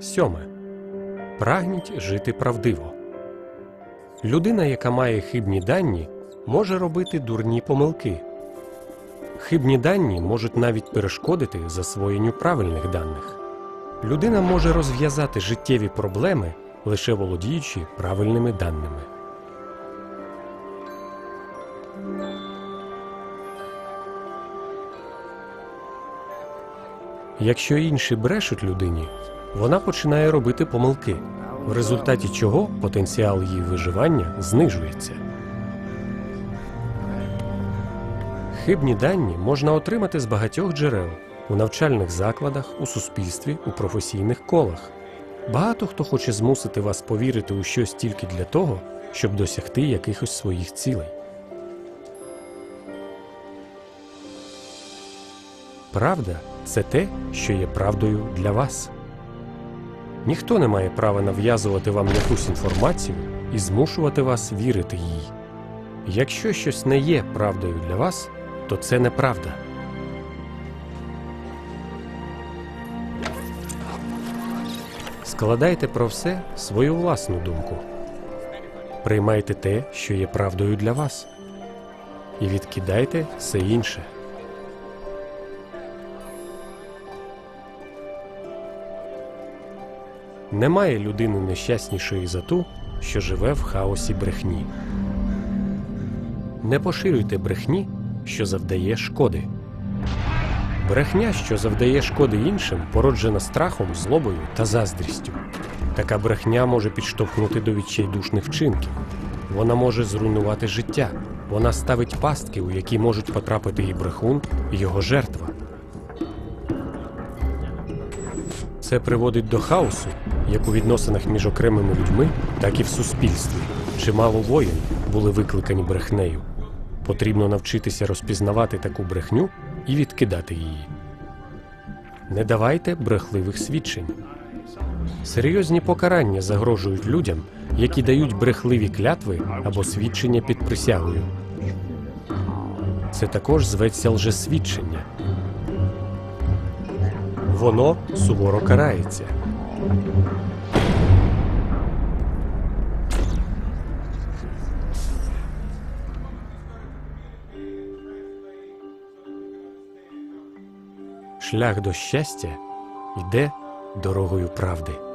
Сьоме. Прагніть жити правдиво. Людина, яка має хибні дані, може робити дурні помилки. Хибні дані можуть навіть перешкодити засвоєнню правильних даних. Людина може розв'язати життєві проблеми, лише володіючи правильними даними. Якщо інші брешуть людині, вона починає робити помилки, в результаті чого потенціал її виживання знижується. Хибні дані можна отримати з багатьох джерел у навчальних закладах, у суспільстві, у професійних колах. Багато хто хоче змусити вас повірити у щось тільки для того, щоб досягти якихось своїх цілей. Правда це те, що є правдою для вас. Ніхто не має права нав'язувати вам якусь інформацію і змушувати вас вірити їй. Якщо щось не є правдою для вас, то це неправда. Складайте про все свою власну думку. Приймайте те, що є правдою для вас, і відкидайте все інше. Немає людини нещаснішої за ту, що живе в хаосі брехні. Не поширюйте брехні, що завдає шкоди. Брехня, що завдає шкоди іншим, породжена страхом, злобою та заздрістю. Така брехня може підштовхнути до відчайдушних вчинків. Вона може зруйнувати життя. Вона ставить пастки, у які можуть потрапити і брехун, і його жертва. Це приводить до хаосу, як у відносинах між окремими людьми, так і в суспільстві. Чимало воїн були викликані брехнею. Потрібно навчитися розпізнавати таку брехню і відкидати її. Не давайте брехливих свідчень. Серйозні покарання загрожують людям, які дають брехливі клятви або свідчення під присягою. Це також зветься лжесвідчення. Воно суворо карається. Шлях до щастя йде дорогою правди.